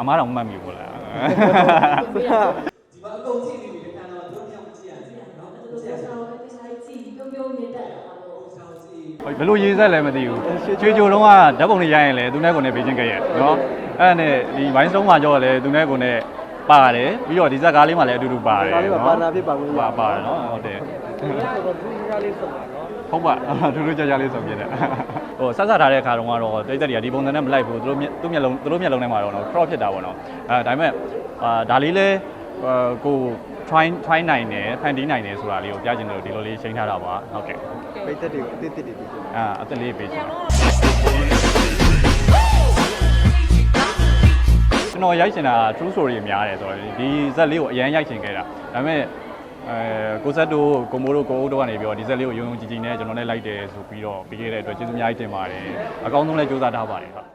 အမားတော်မှတ်မိဘူးလားဒီမှာအကုန်ကြည့်နေပြီတခါတော့တို့မြောက်ကြည့်ရစီနော်ကြည့်ရစီဆောင်းတခြားကြည့်ပြုံးပြုံးနေတတ်တာလို့ဆောင်းကြည့်ဘယ်လိုရေးဆက်လဲမသိဘူးချွေချိုတုံးကဓာတ်ပုံလေးရိုက်ရင်လေသူနဲ့ကိုနဲ့ဘေးချင်းကရဲ့နော်အဲ့ဒါနဲ့ဒီဘိုင်းဆုံးမှာကြောက်လဲသူနဲ့ကိုနဲ့ပါတယ်ပြီးတော့ဒီဇက်ကားလေးမှာလည်းအတူတူပါတယ်ဒါလေးပါပါနာဖြစ်ပါလို့ပါပါတယ်နော်ဟုတ်တယ်တော့သူကလေးဆုံးပါနော် ဟုတ်ပါထူးထူးခြားခြားလေးဆုံးပြတယ်ဟိုဆက်ဆက်ထားတဲ့အခါတုန်းကတော့တိတ်တက်တွေကဒီပုံစံနဲ့မလိုက်ဘူးသူတို့မျက်သူ့မျက်လုံးသူတို့မျက်လုံးထဲမှာတော့ crop ဖြစ်တာပေါ့နော်အဲဒါပေမဲ့အာဒါလေးလဲကို try try နိုင်တယ်ဖန်တီးနိုင်တယ်ဆိုတာလေးကိုပြချင်တယ်လို့ဒီလိုလေးချိန်ထားတာပါဟုတ်ကဲ့ပိတ်သက်တွေကိုအသစ်တစ်တွေပြီးအာအသက်လေးပေးချင်တာကျွန်တော်ရိုက်ချင်တာ true story များတယ်ဆိုတော့ဒီဇက်လေးကိုအရန်ရိုက်ချင်ခဲ့တာဒါပေမဲ့ အဲကိုဇက်တို့ကိုမိုးတို့ကိုအုပ်တို့ကနေပြီးတော့ဒီဇက်လေးကိုယုံယုံကြည်ကြည်နဲ့ကျွန်တော်နဲ့လိုက်တယ်ဆိုပြီးတော့ပြီးခဲ့တဲ့အတွက်ကျေးဇူးအများကြီးတင်ပါတယ်အကောင်းဆုံးလည်းကြိုးစားထားပါတယ်ဟုတ်